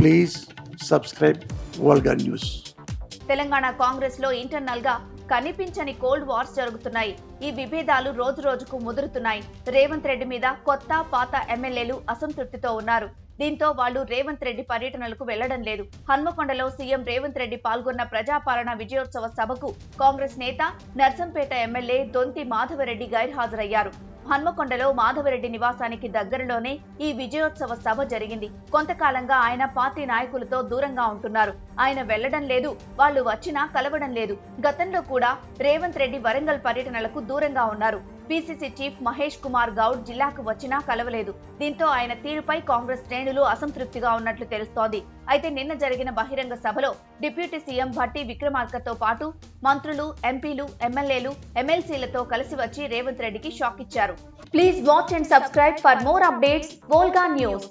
Please subscribe Volga news Telangana కాంగ్రెస్లో ఇంటర్నల్గా కనిపించని కోల్డ్ వార్స్ జరుగుతున్నాయి. ఈ విభేదాలు రోజు రోజుకు ముదురుతున్నాయి. రేవంత్ రెడ్డి మీద కొత్త పాత ఎమ్మెల్యేలు అసంతృప్తితో ఉన్నారు. దీంతో వాళ్ళు రేవంత్ రెడ్డి పర్యటనలకు వెళ్ళడం లేదు. హన్మకొండలో సీఎం రేవంత్ రెడ్డి పాల్గొన్న ప్రజాపాలన విజయోత్సవ సభకు కాంగ్రెస్ నేత నర్సంపేట ఎమ్మెల్యే దొంతి మాధవరెడ్డి గైర్హాజరయ్యారు. హన్మకొండలో మాధవరెడ్డి నివాసానికి దగ్గరలోనే ఈ విజయోత్సవ సభ జరిగింది. కొంతకాలంగా ఆయన పార్టీ నాయకులతో దూరంగా ఉంటున్నారు. ఆయన వెళ్ళడం లేదు వాళ్ళు వచ్చినా కలవడం లేదు. గతంలో కూడా రేవంత్ రెడ్డి వరంగల్ పర్యటనలకు దూరంగా ఉన్నారు. పిసిసి చీఫ్ మహేష్ కుమార్ గౌడ్ జిల్లాకు వచ్చినా కలవలేదు. దీంతో ఆయన తీరుపై కాంగ్రెస్ శ్రేణులు అసంతృప్తిగా ఉన్నట్లు తెలుస్తోంది. అయితే నిన్న జరిగిన బహిరంగ సభలో డిప్యూటీ సీఎం భట్టి విక్రమార్కతో పాటు మంత్రులు ఎంపీలు ఎమ్మెల్యేలు ఎమ్మెల్సీలతో కలిసి వచ్చి రేవంత్ రెడ్డికి షాక్ ఇచ్చారు. Please watch and subscribe for more updates Volga news.